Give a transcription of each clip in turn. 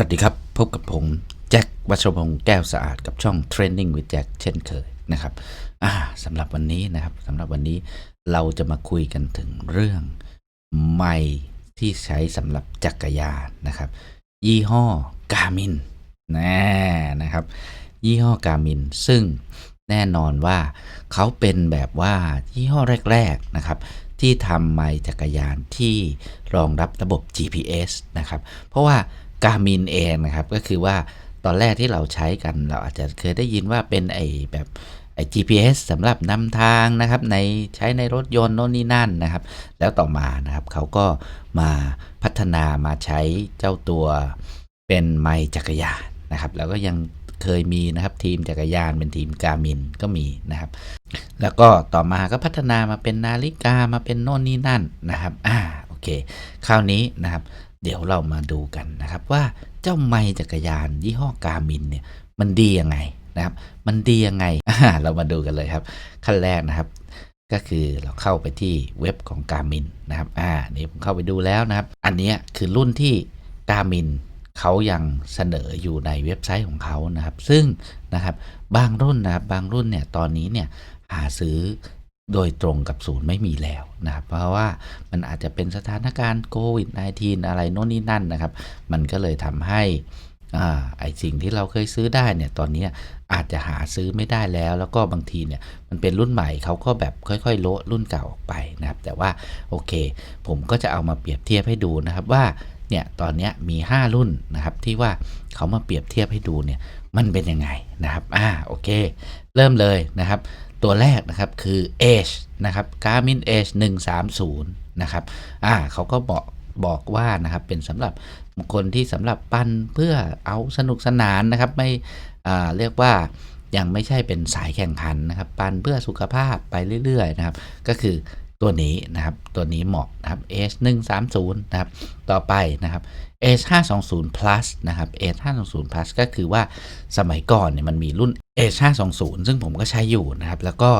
สวัสดีครับ พบกับผม แจ็ควัชรพงศ์แก้วสะอาดกับช่อง Training with Jack เช่นเคยนะครับสำหรับวันนี้นะครับสำหรับวันนี้เราจะมาคุยกันถึงเรื่องไม้ที่ใช้สำหรับจักรยานนะครับ ยี่ห้อกามินแน่นะครับ ยี่ห้อกามินซึ่งแน่นอนว่าเขาเป็นแบบว่ายี่ห้อแรก ๆ นะครับที่ทำไมค์จักรยานที่รองรับระบบ GPS นะครับ เพราะว่า Garmin เองนะครับ ก็คือว่าตอนแรกที่เราใช้กันเราอาจจะเคยได้ยินว่าเป็นไอแบบไอ GPS สำหรับนำทางนะครับในใช้ในรถยนต์โน่นนี่นั่นนะครับ แล้วต่อมานะครับเขาก็มาพัฒนามาใช้เจ้าตัวเป็นไมค์จักรยานนะครับ แล้วก็ยังเคยมีนะครับทีมจักรยานเป็นทีมกามินก็มีนะครับ แล้วก็ต่อมาก็พัฒนามาเป็นนาฬิกามาเป็นโน่นนี่นั่นนะครับอ่าโอเค คราวนี้นะครับ เดี๋ยวเรามาดูกันนะครับว่าเจ้าไมค์จักรยานยี่ห้อกามินเนี่ยมันดียังไงนะครับ มันดียังไง เรามาดูกันเลยครับ ขั้นแรกนะครับ ก็คือเราเข้าไปที่เว็บของ Garmin นะครับ อ่า นี่ผมเข้าไปดูแล้วนะครับ อันนี้คือรุ่นที่ Garmin เขายังเสนออยู่ในเว็บไซต์ของเขานะครับ ซึ่งนะครับ บางรุ่นนะครับ บางรุ่นเนี่ย ตอนนี้เนี่ย หาซื้อ โดยตรงกับศูนย์ไม่มีแล้วนะครับ เพราะว่ามันอาจจะเป็นสถานการณ์โควิด -19 อะไรโน่นนี่นั่นนะครับ มันก็เลยทำให้อ่าไอสิ่งที่เราเคยซื้อได้เนี่ยตอนนี้อาจจะหาซื้อไม่ได้แล้ว แล้วก็บางทีเนี่ยมันเป็นรุ่นใหม่เขาก็แบบค่อยๆโละรุ่นเก่าออกไปนะครับ แต่ว่าโอเค ผมก็จะเอามาเปรียบเทียบให้ดูนะครับว่าเนี่ยตอนนี้มี 5 รุ่นนะครับที่ว่าเขามาเปรียบเทียบให้ดูเนี่ยมันเป็นยังไงนะครับอ่าโอเค เริ่มเลยนะครับ ตัวแรกนะครับคือ Edge นะครับ Garmin Edge 130 นะครับอ่าเขาก็บอกบอกว่านะครับเป็นสำหรับคนที่สำหรับปั้นเพื่อเอาสนุกสนานนะครับไม่อ่าเรียกว่ายังไม่ใช่เป็นสายแข่งขันนะครับ ปั้นเพื่อสุขภาพไปเรื่อยๆนะครับ ก็คือ ตัวนี้นะครับ ตัวนี้เหมาะนะครับ Edge 130นะครับ ต่อไปนะครับ Edge 520 plus นะครับ Edge 520 plus ก็คือว่าสมัยก่อนเนี่ยมันมีรุ่น Edge 520ซึ่งผมก็ใช้อยู่นะครับ แล้วก็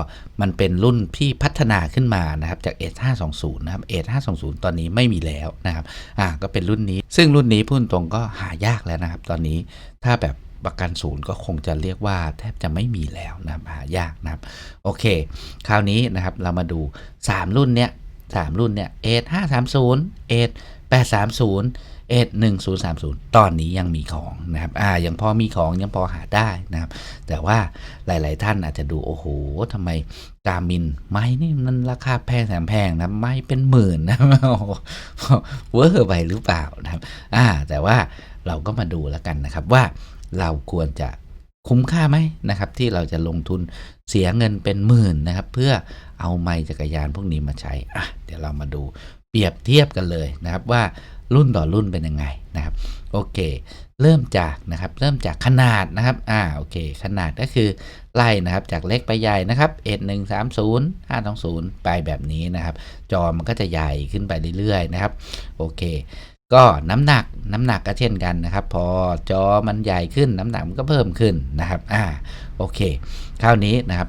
มันเป็นรุ่นที่พัฒนาขึ้นมานะครับจาก Edge 520นะครับ Edge 520ตอนนี้ไม่มีแล้วนะครับ อ่า ก็เป็นรุ่นนี้ ซึ่งรุ่นนี้พูดตรงก็หายากแล้วนะครับ ตอนนี้ถ้าแบบ ประกันศูนย์ก็คงจะเรียกว่าแทบจะไม่มีแล้วนะครับหายากนะครับ โอเค คราวนี้นะครับเรามาดู 3 รุ่นเนี้ย3รุ่นเนี้ย Edge 530 Edge 830 Edge 1030ตอนนี้ยังมีของนะครับอ่ายังพอมีของยังพอหาได้นะครับ แต่ว่าหลาย ๆ ท่านอาจจะดู โอ้โหทำไมกามินไม้นี่มันราคาแพงแสนแพงนะไม้เป็นหมื่นนะโอ้โหเวอร์ไปหรือเปล่านะครับอ่าแต่ว่าเราก็มาดูแล้วกันนะครับว่า เราควรจะคุ้มค่าไหมนะครับ ที่เราจะลงทุนเสียเงินเป็นหมื่นนะครับ เพื่อเอาไม้จักรยานพวกนี้มาใช้อะเดี๋ยวเรามาดูเปรียบเทียบกันเลยนะครับว่ารุ่นต่อรุ่นเป็นยังไงนะครับ โอเค เริ่มจากนะครับ เริ่มจากขนาดนะครับ อ่าโอเค ขนาดก็คือไล่นะครับ จากเล็กไปใหญ่นะครับ S 1 3 0 5 2 0ไปแบบนี้นะครับ จอมันก็จะใหญ่ขึ้นไปเรื่อยๆนะครับ โอเค ก็น้ำหนักน้ำหนักก็เช่นกันนะครับ พอจอมันใหญ่ขึ้นน้ำหนักมันก็เพิ่มขึ้นนะครับอ่าโอเค คราวนี้นะครับ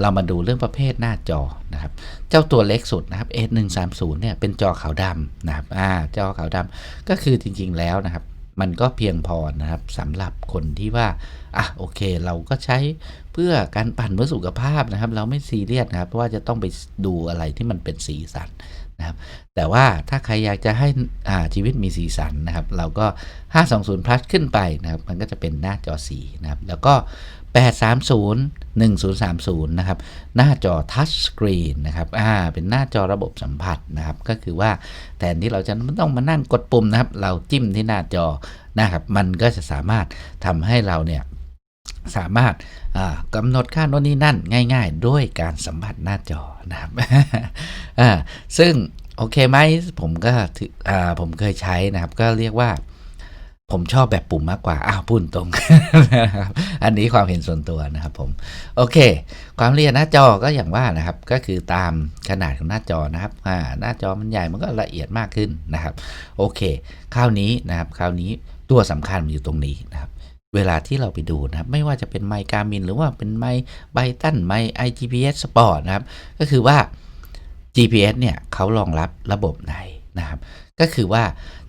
เรามาดูเรื่องประเภทหน้าจอนะครับ เจ้าตัวเล็กสุดนะครับ S 1 3 0 เนี่ยเป็นจอขาวดำนะครับอ่าจอขาวดำก็คือจริงๆแล้วนะครับ มันก็เพียงพอนะครับสำหรับคนที่ว่าอะโอเค เราก็ใช้เพื่อการปั่นเพื่อสุขภาพนะครับ เราไม่ซีเรียสนะครับเพราะว่าจะต้องไปดูอะไรที่มันเป็นสีสัน นะครับแต่ว่าถ้าใครอยากจะให้ชีวิตมีสีสันนะครับ เราก็ 520 plus ขึ้นไปนะครับ มันก็จะเป็นหน้าจอสีนะครับ แล้วก็ 830 1030 นะครับ หน้าจอทัชสกรีนนะครับอ่าเป็นหน้าจอระบบสัมผัสนะครับ ก็คือว่าแทนที่เราจะต้องมานั่งกดปุ่มนะครับ เราจิ้มที่หน้าจอนะครับ มันก็จะสามารถทำให้เราเนี่ยสามารถ กำหนดค่าโน่นนี่นั่นง่าย ๆ ด้วยการสัมผัสหน้าจอนะครับซึ่งโอเคไหมผมก็ถือผมเคยใช้นะครับก็เรียกว่าผมชอบแบบปุ่มมากกว่า อ้าวพูดตรง อันนี้ความเห็นส่วนตัวนะครับผม โอเค ความละเอียดหน้าจอก็อย่างว่านะครับ ก็คือตามขนาดของหน้าจอนะครับอ่าหน้าจอมันใหญ่มันก็ละเอียดมากขึ้นนะครับ โอเค คราวนี้นะครับ คราวนี้ตัวสำคัญมันอยู่ตรงนี้นะครับ เวลาที่เราไปดูนะครับ ไม่ว่าจะเป็นไมค์การมินหรือว่าเป็นไมค์ไบตันไมค์ IGPS Sport นะครับ ก็คือว่า GPS เนี่ยเขารองรับระบบไหนนะครับ ก็คือว่า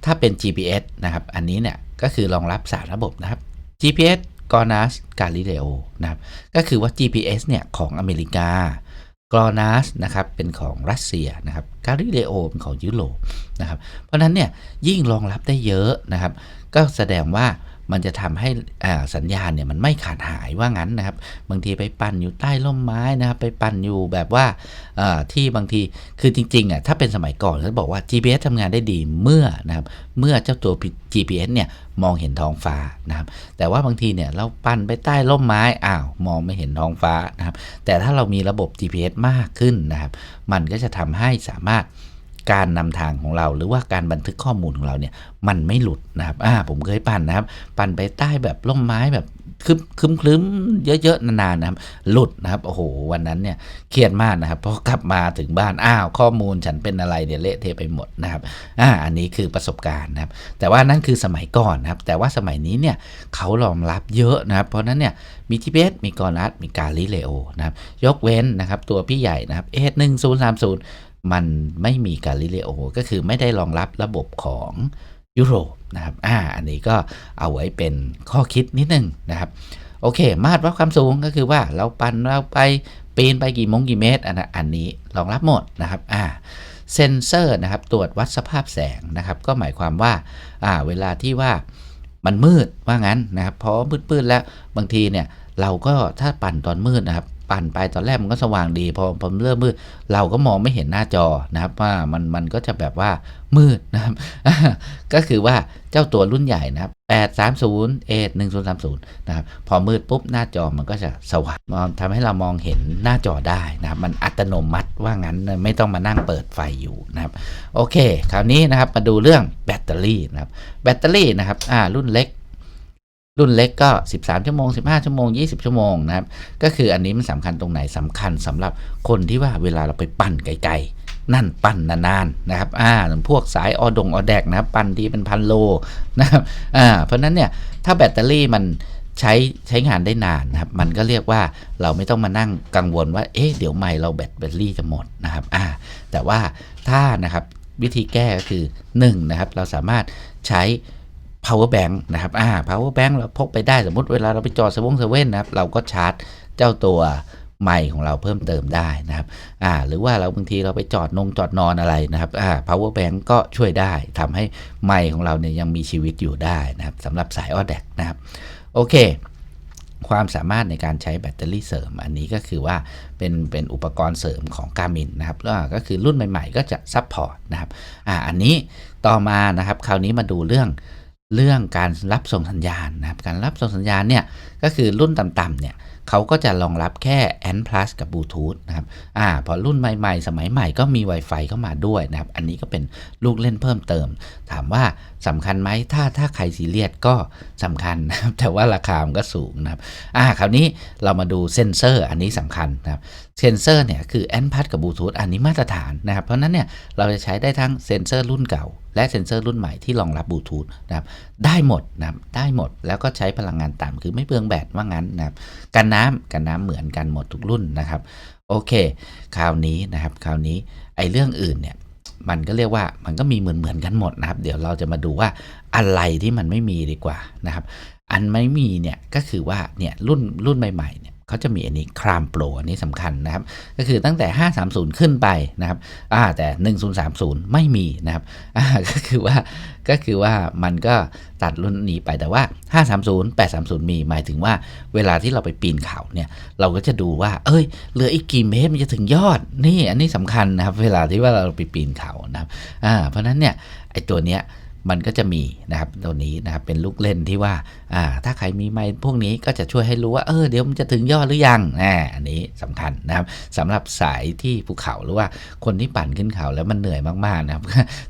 ถ้าเป็น GPS นะครับ อันนี้เนี่ยก็คือรองรับสารระบบนะครับ GPS g o n a s Galileo นะครับ ก็คือว่า GPS เนี่ยของอเมริกา g o n a s นะครับเป็นของรัสเซียนะครับ Galileo เป็นของยุโรปนะครับ เพราะนั้นเนี่ยยิ่งรองรับได้เยอะนะครับ ก็แสดงว่า มันจะทำให้สัญญาณเนี่ยมันไม่ขาดหายว่างั้นนะครับ บางทีไปปั่นอยู่ใต้ร่มไม้นะครับ ไปปั่นอยู่แบบว่าที่บางทีคือจริงๆอะถ้าเป็นสมัยก่อนเขาบอกว่า GPS ทำงานได้ดีเมื่อนะครับเมื่อเจ้าตัว GPS เนี่ยมองเห็นท้องฟ้านะครับ แต่ว่าบางทีเนี่ยเราปั่นไปใต้ร่มไม้อ้าวมองไม่เห็นท้องฟ้านะครับ แต่ถ้าเรามีระบบ GPS มากขึ้นนะครับ มันก็จะทำให้สามารถ การนำทางของเรา หรือว่าการบันทึกข้อมูลของเราเนี่ยมันไม่หลุดนะครับอ่าผมเคยปั่นนะครับ ปั่นไปใต้แบบร่มไม้แบบคึมคึมคลึ้มเยอะๆนานๆนะครับ หลุดนะครับโอ้โหวันนั้นเนี่ยเครียดมากนะครับพราะกลับมาถึงบ้านอ้าวข้อมูลฉันเป็นอะไรเนี่ยเละเทะไปหมดนะครับอ่าอันนี้คือประสบการณ์นะครับ แต่ว่านั่นคือสมัยก่อนนะครับ แต่ว่าสมัยนี้เนี่ยเขารองรับเยอะนะครับ เพราะนั้นเนี่ยมี GPS มีกอนัสมีกาลิเลโอนะครับ ยกเว้นนะครับตัวพี่ใหญ่นะครับเอสหนึ่งศูนย์สามศูนย์ มันไม่มีกาลิเลโอก็คือไม่ได้รองรับระบบของยุโรปนะครับ อ่า อันนี้ก็เอาไว้เป็นข้อคิดนิดนึงนะครับ โอเค มาตรวัดความสูงก็คือว่าเราปันเราไปปีนไปกี่มงกี่เมตร อันนะอันนี้รองรับหมดนะครับ อ่า เซนเซอร์นะครับตรวจวัดสภาพแสงนะครับ ก็หมายความว่า อ่า เวลาที่ว่ามันมืดว่างั้นนะครับ พอมืดๆแล้วบางทีเนี่ยเราก็ถ้าปั่นตอนมืดนะครับ ปั่นไปตอนแรกมันก็สว่างดีพอพอเริ่มมืดเราก็มองไม่เห็นหน้าจอนะครับว่ามันมันก็จะแบบว่ามืดนะครับ ก็คือว่าเจ้าตัวรุ่นใหญ่นะครับ830 A 1030นะครับพอมืดปุ๊บหน้าจอมันก็จะสว่างมองทำให้เรามองเห็นหน้าจอได้นะครับ มันอัตโนมัติว่างั้นไม่ต้องมานั่งเปิดไฟอยู่นะครับโอเค คราวนี้นะครับมาดูเรื่องแบตเตอรี่นะครับแบตเตอรี่นะครับอ่ารุ่นเล็ก รุ่นเล็กก็ 13 ชั่วโมง 15 ชั่วโมง 20 ชั่วโมงนะครับ ก็คืออันนี้มันสำคัญตรงไหนสำคัญสำหรับคนที่ว่าเวลาเราไปปั่นไกลๆ นั่นปั่นนานๆนะครับ อ่า พวกสายออดงออแดกนะครับ ปั่นทีเป็นพันโลนะครับ อ่า เพราะฉะนั้นเนี่ย ถ้าแบตเตอรี่มันใช้ใช้งานได้นานนะครับ มันก็เรียกว่าเราไม่ต้องมานั่งกังวลว่า เอ๊ะ เดี๋ยวไม่เราแบตเตอรี่จะหมดนะครับ อ่า แต่ว่าถ้านะครับวิธีแก้ก็คือ1นะครับ เราสามารถใช้ power bank นะครับอ่า power bank เราพกไปได้สมมติเวลาเราไปจอดเซเว่นเซเว่นนะครับ เราก็ชาร์จเจ้าตัวไมค์ของเราเพิ่มเติมได้นะครับอ่าหรือว่าเราบางทีเราไปจอดนงจอดนอนอะไรนะครับอ่า power bank ก็ช่วยได้ทำให้ไมค์ของเราเนี่ยยังมีชีวิตอยู่ได้นะครับสำหรับสายออแดกนะครับ โอเค ความสามารถในการใช้แบตเตอรี่เสริม อันนี้ก็คือว่าเป็นเป็นอุปกรณ์เสริมของ Garmin นะครับแล้วก็คือรุ่นใหม่ๆ ก็จะซัพพอร์ตนะครับอ่าอันนี้ต่อมานะครับ คราวนี้มาดูเรื่อง เรื่องการรับส่งสัญญาณนะครับ การรับส่งสัญญาณเนี่ยก็คือรุ่นต่ำๆเนี่ย เขาก็จะรองรับแค่ N plus กับบลูทูธนะครับอ่าพอรุ่นใหม่ๆ สมัยใหม่ก็มี Wi-Fi เข้ามาด้วยนะครับ อันนี้ก็เป็นลูกเล่นเพิ่มเติม ถามว่าสำคัญไหมถ้าถ้าใครซีเรียสก็สำคัญนะครับแต่ว่าราคามันก็สูงนะครับอ่าคราวนี้เรามาดูเซนเซอร์อันนี้สำคัญนะครับเซนเซอร์เนี่ยคือแอนพัดกับบลูทูธอันนี้มาตรฐานนะครับ เพราะฉะนั้นเนี่ยเราจะใช้ได้ทั้งเซนเซอร์รุ่นเก่า และเซนเซอร์รุ่นใหม่ที่รองรับบลูทูธนะครับได้หมดนะครับได้หมดแล้วก็ใช้พลังงานต่ำคือไม่เปลืองแบตว่างั้นนะครับกันน้ำกันน้ำเหมือนกันหมดทุกรุ่นนะครับ โอเค คราวนี้นะครับคราวนี้ไอ้เรื่องอื่นเนี่ยมันก็เรียกว่ามันก็มีเหมือนเหมือนกันหมดนะครับ เดี๋ยวเราจะมาดูว่าอะไรที่มันไม่มีดีกว่านะครับ อันไม่มีเนี่ยก็คือว่าเนี่ยรุ่นรุ่นใหม่ๆเนี่ย เขาจะมีอันนี้ครามโปรอันนี้สำคัญนะครับ ก็คือตั้งแต่ 530 ขึ้นไปนะครับอ่าแต่ 1030 ไม่มีนะครับอ่าก็คือว่าก็คือว่ามันก็ตัดรุ่นนี้ไปแต่ว่า 530 830 มีหมายถึงว่าเวลาที่เราไปปีนเขาเนี่ยเราก็จะดูว่า เอ้ยเหลืออีกกี่เมตรมันจะถึงยอดนี่อันนี้สำคัญนะครับ เวลาที่ว่าเราไปปีนเขานะครับอ่าเพราะนั้นเนี่ยไอ้ตัวเนี้ย มันก็จะมีนะครับตัวนี้นะครับเป็นลูกเล่นที่ว่าอ่าถ้าใครมีไม้พวกนี้ก็จะช่วยให้รู้ว่าเออเดี๋ยวมันจะถึงยอดหรือยังอ่าอันนี้สำคัญนะครับสำหรับสายที่ภูเขาหรือว่าคนที่ปั่นขึ้นเขาแล้วมันเหนื่อยมากๆนะครับ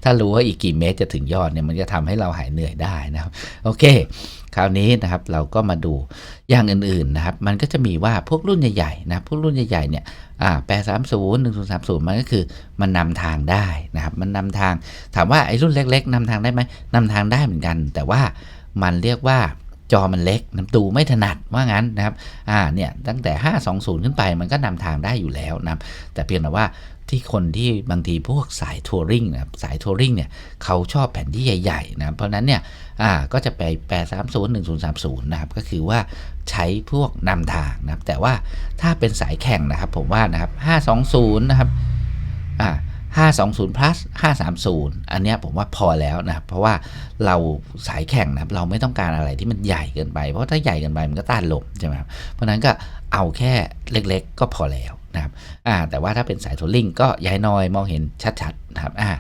ถ้ารู้ว่าอีกกี่เมตรจะถึงยอดเนี่ยมันจะทำให้เราหายเหนื่อยได้นะครับโอเค คราวนี้นะครับเราก็มาดูอย่างอื่นๆนะครับ มันก็จะมีว่าพวกรุ่นใหญ่ๆนะพวกรุ่นใหญ่ๆเนี่ยอ่าแปดสามศูนย์หนึ่งศูนย์สามศูนย์มันก็คือมันนำทางได้นะครับ มันนำทางถามว่าไอ้รุ่นเล็ก ๆนำทางได้ไหมนำทางได้เหมือนกัน แต่ว่ามันเรียกว่าจอมันเล็กน้ำดูไม่ถนัดว่างั้นนะครับ อ่า เนี่ย ตั้งแต่ 520 ขึ้นไปมันก็นำทางได้อยู่แล้วนะแต่เพียงแต่ว่า ที่คนที่บางทีพวกสายทัวริงนะครับสายทัวริงเนี่ยเขาชอบแผ่นที่ใหญ่ๆนะเพราะนั้นเนี่ยอ่าก็จะไป830 1030นะครับก็คือว่าใช้พวกนำทางนะครับแต่ว่าถ้าเป็นสายแข่งนะครับผมว่านะครับ520นะครับอ่า520 plus 530 อันนี้ผมว่าพอแล้วนะครับเพราะว่าเราสายแข่งนะครับเราไม่ต้องการอะไรที่มันใหญ่เกินไป เพราะถ้าใหญ่เกินไปมันก็ต้านลมใช่ไหมครับเพราะนั้นก็เอาแค่เล็กๆ ก็พอแล้ว นะครับอ่าแต่ว่าถ้าเป็นสายทัวริงก็ย้ายน้อยมองเห็นชัดๆนะครับอ่า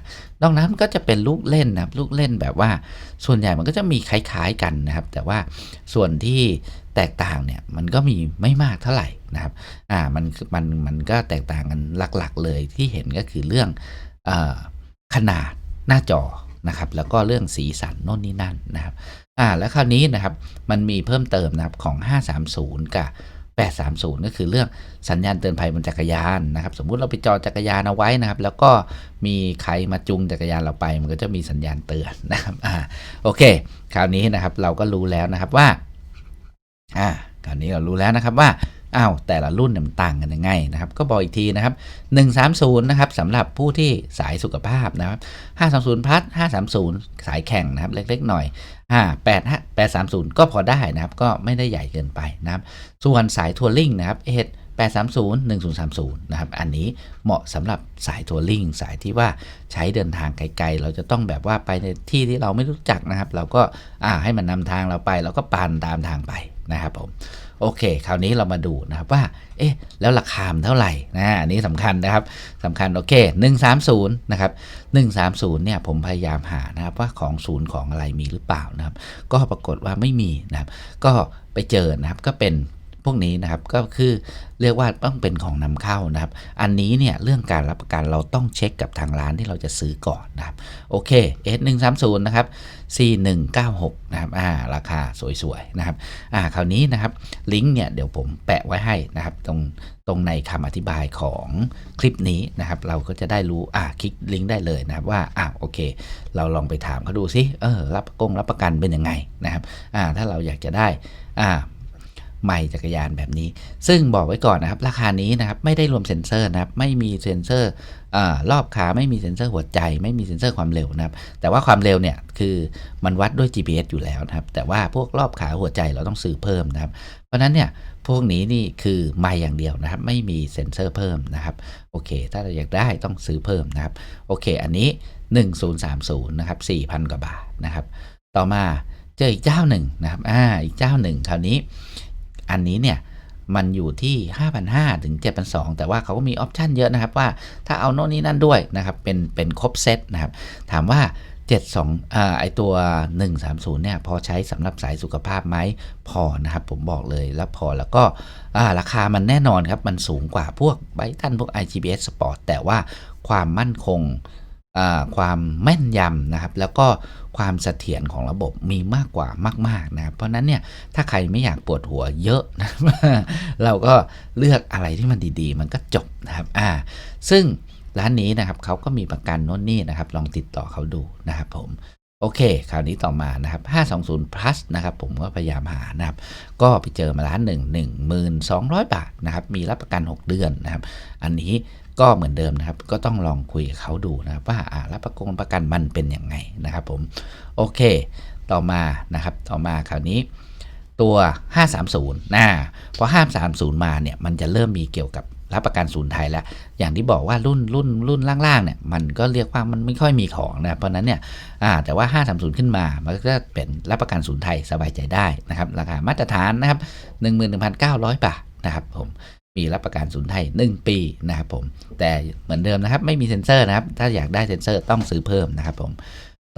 นอกนั้นก็จะเป็นลูกเล่นนะครับลูกเล่นแบบว่าส่วนใหญ่มันก็จะมีคล้ายๆกันนะครับ แต่ว่าส่วนที่แตกต่างเนี่ยมันก็มีไม่มากเท่าไหร่นะครับอ่ามันมันมันก็แตกต่างกันหลักๆเลยที่เห็นก็คือเรื่องอขนาดหน้าจอนะครับแล้วก็เรื่องสีสันโน่นนี่นั่นนะครับอ่าแล้วคราวนี้นะครับมันมีเพิ่มเติมนะครับของ 530 กับ 830 ก็คือเรื่องสัญญาณเตือนภัยบนจักรยานนะครับ สมมุติเราไปจอดจักรยานเอาไว้นะครับ แล้วก็มีใครมาจูงจักรยานเราไป มันก็จะมีสัญญาณเตือนนะครับอ่าโอเค คราวนี้นะครับเราก็รู้แล้วนะครับว่าอ่าคราวนี้เรารู้แล้วนะครับว่า อ้าวแต่ละรุ่นมันต่างกันยังไงนะครับ ก็บอกอีกทีนะครับ 130 นะครับสำหรับผู้ที่สายสุขภาพนะครับ520 plus 530 สายแข่งนะครับ เล็กๆหน่อยอ่า8 830 ก็พอได้นะครับ ก็ไม่ได้ใหญ่เกินไปนะครับ ส่วนสายทัวริงนะครับเอท830 1030 นะครับ อันนี้เหมาะสำหรับสายทัวริงสายที่ว่าใช้เดินทางไกลๆ เราจะต้องแบบว่าไปในที่ที่เราไม่รู้จักนะครับ เราก็อ่าให้มันนำทางเราไป เราก็ปานตามทางไปนะครับผม โอเค คราวนี้เรามาดูนะครับว่า เอ๊ะ แล้วราคามเท่าไหร่นะอันนี้สำคัญนะครับสำคัญโอเค 130นะครับ130เนี่ยผมพยายามหานะครับว่าของศูนย์ของอะไรมีหรือเปล่านะครับ ก็ปรากฏว่าไม่มีนะครับ ก็ไปเจอนะครับก็เป็น พวกนี้นะครับก็คือเรียกว่าต้องเป็นของนำเข้านะครับ อันนี้เนี่ยเรื่องการรับประกันเราต้องเช็คกับทางร้านที่เราจะซื้อก่อนนะครับโอเค S130 นะครับ C196 นะครับอ่าราคาสวยๆนะครับอ่าคราวนี้นะครับลิงก์เนี่ยเดี๋ยวผมแปะไว้ให้นะครับตรงตรงในคำอธิบายของคลิปนี้นะครับ เราก็จะได้รู้อ่าคลิกลิงก์ได้เลยนะครับว่าอ่าโอเค เราลองไปถามเขาดูซิเออรับกงรับประกันเป็นยังไงนะครับอ่าถ้าเราอยากจะได้อ่า ใหม่จักรยานแบบนี้ ซึ่งบอกไว้ก่อนนะครับ ราคานี้นะครับไม่ได้รวมเซ็นเซอร์นะครับ ไม่มีเซ็นเซอร์รอบขาไม่มีเซ็นเซอร์หัวใจ ไม่มีเซ็นเซอร์ความเร็วนะครับ แต่ว่าความเร็วเนี่ยคือมันวัดด้วย GPS อยู่แล้วนะครับ แต่ว่าพวกรอบขาหัวใจเราต้องซื้อเพิ่มนะครับ เพราะฉะนั้นเนี่ยพวกนี้นี่คือไม่อย่างเดียวนะครับ ไม่มีเซ็นเซอร์เพิ่มนะครับ โอเค ถ้าเราอยากได้ต้องซื้อเพิ่มนะครับ โอเค อันนี้ 1030นะครับ4,000 กว่าบาทนะครับ ต่อมาเจออีกเจ้าหนึ่งนะครับ อ่า อีกเจ้าหนึ่งคราวนี้ อันนี้เนี่ยมันอยู่ที่ 5,500 ถึง 7,200 แต่ว่าเขาก็มีออปชันเยอะนะครับว่าถ้าเอาโน่นนี่นั่นด้วยนะครับ เป็นเป็นครบเซตนะครับ ถามว่า 72อ่าไอตัว 130 เนี่ย พอใช้สำหรับสายสุขภาพไหมพอนะครับ ผมบอกเลยแล้วพอแล้วก็อ่าราคามันแน่นอนครับ มันสูงกว่าพวกไบตันพวก IGBS Sport แต่ว่าความมั่นคง ความแม่นยำนะครับ แล้วก็ความเสถียรของระบบมีมากกว่ามาก ๆ นะครับ เพราะนั้นเนี่ยถ้าใครไม่อยากปวดหัวเยอะนะเราก็เลือกอะไรที่มันดีๆ มันก็จบนะครับอ่าซึ่งร้านนี้นะครับเขาก็มีประกันโน่นนี่นะครับ ลองติดต่อเขาดูนะครับผมโอเคคราวนี้ต่อมานะครับ 520 plus นะครับ ผมก็พยายามหานะครับ ก็ไปเจอมาร้านหนึ่ง1200 บาทนะครับ มีรับประกัน 6 เดือนนะครับ อันนี้ ก็เหมือนเดิมนะครับ ก็ต้องลองคุยกับเขาดูนะครับว่าอ่ารับประกันประกันมันเป็นยังไงนะครับผม โอเค ต่อมานะครับ ต่อมาคราวนี้ตัว 530นะพอ 530 มาเนี่ย มันจะเริ่มมีเกี่ยวกับรับประกันศูนย์ไทยแล้ว อย่างที่บอกว่ารุ่นรุ่นรุ่นล่างๆเนี่ย มันก็เรียกว่ามันไม่ค่อยมีของนะ เพราะนั้นเนี่ยแต่ว่า 530 ขึ้นมา มันก็เป็นรับประกันศูนย์ไทยสบายใจได้นะครับ ราคามาตรฐานนะครับ 11,900 บาทนะครับผม มีรับประกันศูนย์ไทย 1 ปีนะครับผม แต่เหมือนเดิมนะครับ ไม่มีเซ็นเซอร์นะครับ ถ้าอยากได้เซ็นเซอร์ต้องซื้อเพิ่มนะครับผม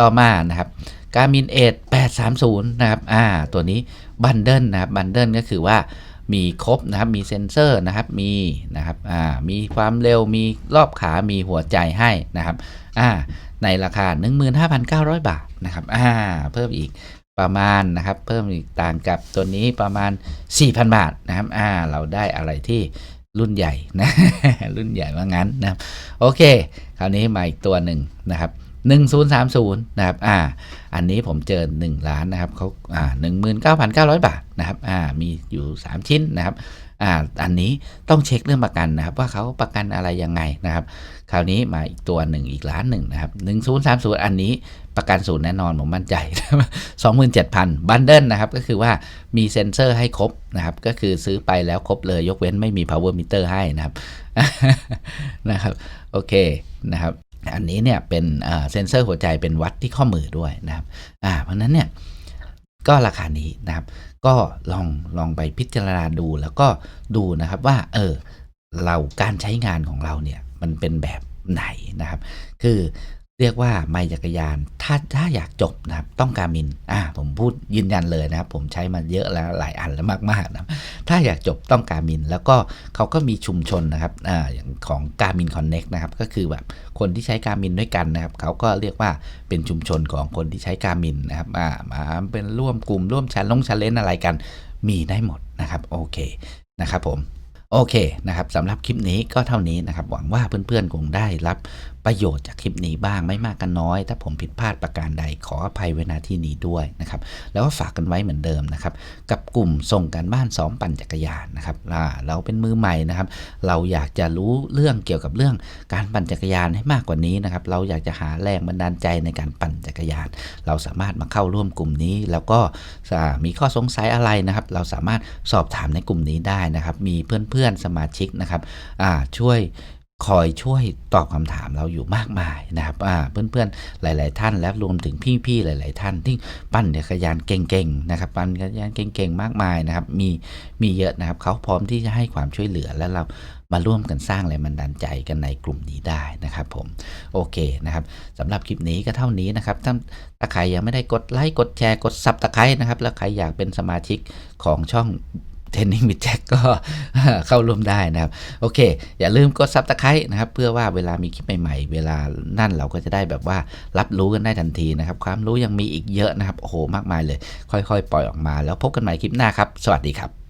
ต่อมานะครับการมินเอท830นะครับ อ่า ตัวนี้บันเดิลนะครับ บันเดิลก็คือว่ามีครบนะครับ มีเซ็นเซอร์นะครับ มีนะครับ อ่า มีความเร็ว มีรอบขา มีหัวใจให้นะครับ อ่า ในราคา 15,900 บาทนะครับ อ่า เพิ่มอีก ประมาณนะครับ เพิ่มอีกต่างกับตัวนี้ประมาณ 4,000 บาทนะครับอ่าเราได้อะไรที่รุ่นใหญ่นะรุ่นใหญ่ว่างั้นนะครับโอเค คราวนี้มาอีกตัวหนึ่งนะครับ1030นะครับอ่าอันนี้ผมเจอ 1 ล้านนะครับเขาอ่า19,900 บาทนะครับอ่ามีอยู่ 3 ชิ้นนะครับ อ่าอันนี้ต้องเช็คเรื่องประกันนะครับ ว่าเขาประกันอะไรยังไงนะครับ คราวนี้มาอีกตัวหนึ่งอีกล้านหนึ่งนะครับ1030อันนี้ประกันศูนย์แน่นอนผมมั่นใจ27,000บันเดิลนะครับ ก็คือว่ามีเซ็นเซอร์ให้ครบนะครับ ก็คือซื้อไปแล้วครบเลยยกเว้นไม่มี power meter ให้นะครับนะครับโอเคนะครับอันนี้เนี่ยเป็นเซ็นเซอร์หัวใจเป็นวัดที่ข้อมือด้วยนะครับ อ่า เพราะนั้นเนี่ยก็ราคานี้นะครับ ก็ลองลองไปพิจารณาดูแล้วก็ดูนะครับว่าเออเราการใช้งานของเราเนี่ยมันเป็นแบบไหนนะครับ คือ เรียกว่าไมค์จักรยาน ถ้าถ้าอยากจบนะครับ ต้องการมินอ่าผมพูดยืนยันเลยนะครับ ผมใช้มาเยอะแล้วหลายอันแล้วมากๆนะครับถ้าอยากจบต้องการมิน แล้วก็เขาก็มีชุมชนนะครับอ่าอย่างของการมินคอนเน็กนะครับ ก็คือแบบคนที่ใช้การมินด้วยกันนะครับ เขาก็เรียกว่าเป็นชุมชนของคนที่ใช้การมินนะครับอ่ามาเป็นร่วมกลุ่มร่วมชันลงชันเลนอะไรกัน มีได้หมดนะครับ โอเคนะครับผมโอเคนะครับสำหรับคลิปนี้ก็เท่านี้นะครับ หวังว่าเพื่อนๆคงได้รับ ประโยชน์จากคลิปนี้บ้างไม่มากก็นน้อย ถ้าผมผิดพลาดประการใดขออภัยไว้ณที่นี้ด้วยนะครับแล้วก็ฝากกันไว้เหมือนเดิมนะครับกับกลุ่มส่งการบ้านซ้อมปั่นจักรยานนะครับเราเป็นมือใหม่นะครับ เราอยากจะรู้เรื่องเกี่ยวกับเรื่องการปั่นจักรยานให้มากกว่านี้นะครับเราอยากจะหาแรงบันดาลใจในการปั่นจักรยาน เราสามารถมาเข้าร่วมกลุ่มนี้ แล้วก็มีข้อสงสัยอะไรนะครับ เราสามารถสอบถามในกลุ่มนี้ได้นะครับ มีเพื่อนๆสมาชิกนะครับช่วย คอยช่วยตอบคำถามเราอยู่มากมายนะครับเพื่อนๆหลาย ๆ ท่านและรวมถึงพี่ๆหลาย ๆ ท่านที่ปั่นจักรยานเก่งๆนะครับปั่นจักรยานเก่งๆมากมายนะครับมีมีเยอะนะครับเขาพร้อมที่จะให้ความช่วยเหลือและเรามาร่วมกันสร้างแรงบันดาลใจกันในกลุ่มนี้ได้นะครับผมโอเคนะครับสำหรับคลิปนี้ก็เท่านี้นะครับถ้าถ้าใครยังไม่ได้กดไลค์กดแชร์กดซับตะไคร้นะครับแล้วใครอยากเป็นสมาชิกของช่อง เทรนนิ่งวิดแจ็คก็เข้าร่วมได้นะครับ โอเค อย่าลืมกดซับตะไคร้นะครับ เพื่อว่าเวลามีคลิปใหม่ๆ เวลานั่นเราก็จะได้แบบว่ารับรู้กันได้ทันทีนะครับ ความรู้ยังมีอีกเยอะนะครับ โอ้โห มากมายเลย ค่อยๆ ปล่อยออกมา แล้วพบกันใหม่คลิปหน้าครับ สวัสดีครับ